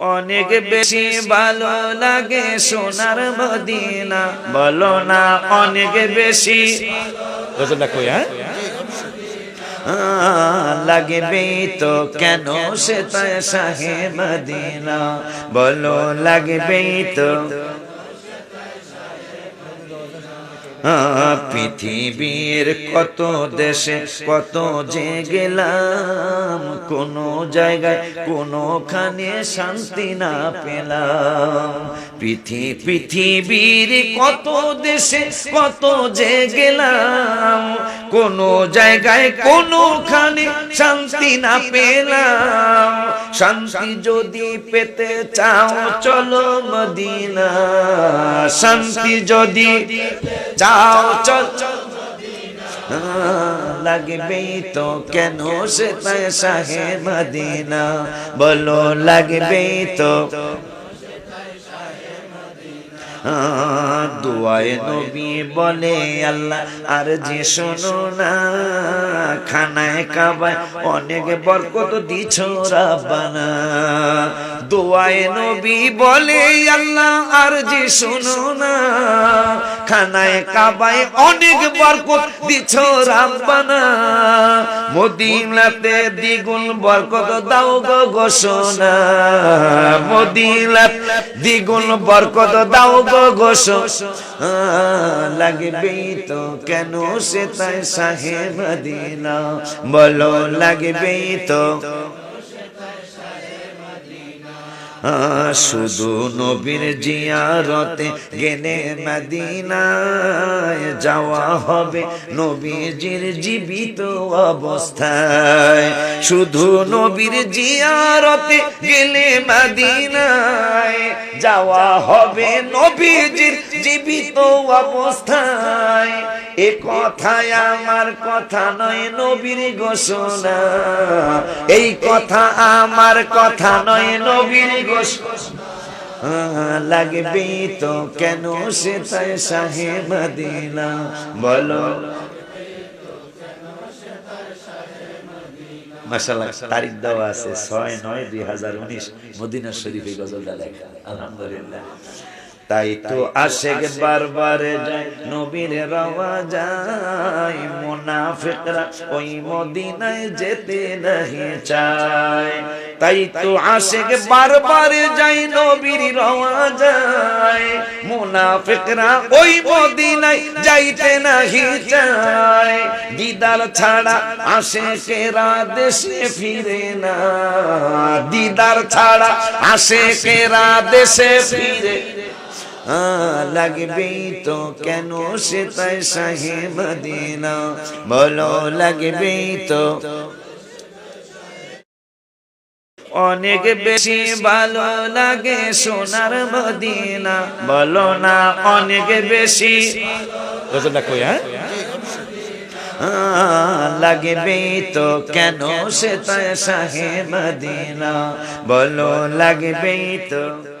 অনেক বেশি ভালো লাগে সোনার মদিনা। বলো না অনেক বেশি। গজলটা কই হ্যাঁ? লাগবে তো কেন সে তাই শাহে মদিনা? বলো লাগবে তো। পৃথিবীর কত দেশে কত যে গেলাম কোন জায়গায় কোনখানে শান্তি না পেলাম। পৃথিবীর কত দেশে কত যে গেলাম কোন জায়গায় কোনখানে শান্তি না পেলাম। শান্তি যদি পেতে চাও, চলো মদিনা। শান্তি যদি চাও, চল। লাগবে তো কেন সে তাই শাহে মদিনা? বলো, লাগবে তো দুয়ায় নবী বলে আল্লাহ, আর যে শোনো না, খানায় কাবায় অনেক বরকত দিছ রাব্বানা। দোয়ায় নবী বলে আল্লাহ, আর যে শোনো না, খানায় কাবায় অনেক বরকত দিছ রাব্বানা। মদিনাতে দ্বিগুণ বরকত দাও গো ঘোষণা। মদিনাত দ্বিগুণ বরকত দাও গো ঘোষণা লাগবে তো কেন সে তাই সাহেব মদিনা? বলো লাগবে তো শুধু নবীর জিয়ারতে গেলে মদিনায় যাওয়া হবে। নবীজির জীবিত অবস্থায় শুধু নবীর জিয়ারতে গেলে মদিনায় যাওয়া হবে। নবীজির জীবিত অবস্থায় এ কথায় আমার কথা নয় নবীর ঘোষণা। এই কথা আমার কথা নয় নবীর ঘোষণা লাগবে তো কেন সে তাই সাহেব দিনা বলো। মাসাল্লাহ তারিখ দেওয়া আছে ছয় নয় দুই হাজার উনিশ, মদিনা শরীফে গজলটা লেখা। আলহামদুলিল্লাহ। তাই তো আশেক বারবারে যায়, নবীর রওয়া যায়। মুনাফিকরা ওই মদিনায় যেতে নাহি চায়। তাই তো আশেক বারবারে যায়, নবীর রওয়া যায়। মুনাফিকরা ওই মদিনায় যাইতে নাহি চায়। দিদার ছাড়া আশেকেরা দেশে ফিরে না। দিদার ছাড়া আশেকেরা দেশে ফিরে লাগবে তো কেন সে তাই শাহে মদিনা বলো লাগবে তো। অনেক বেশি ভালো লাগে সোনার মদিনা। বলো না অনেক বেশি। হ্যাঁ? লাগবে তো কেন সে তাই শাহে মদিনা বলো লাগবে তো।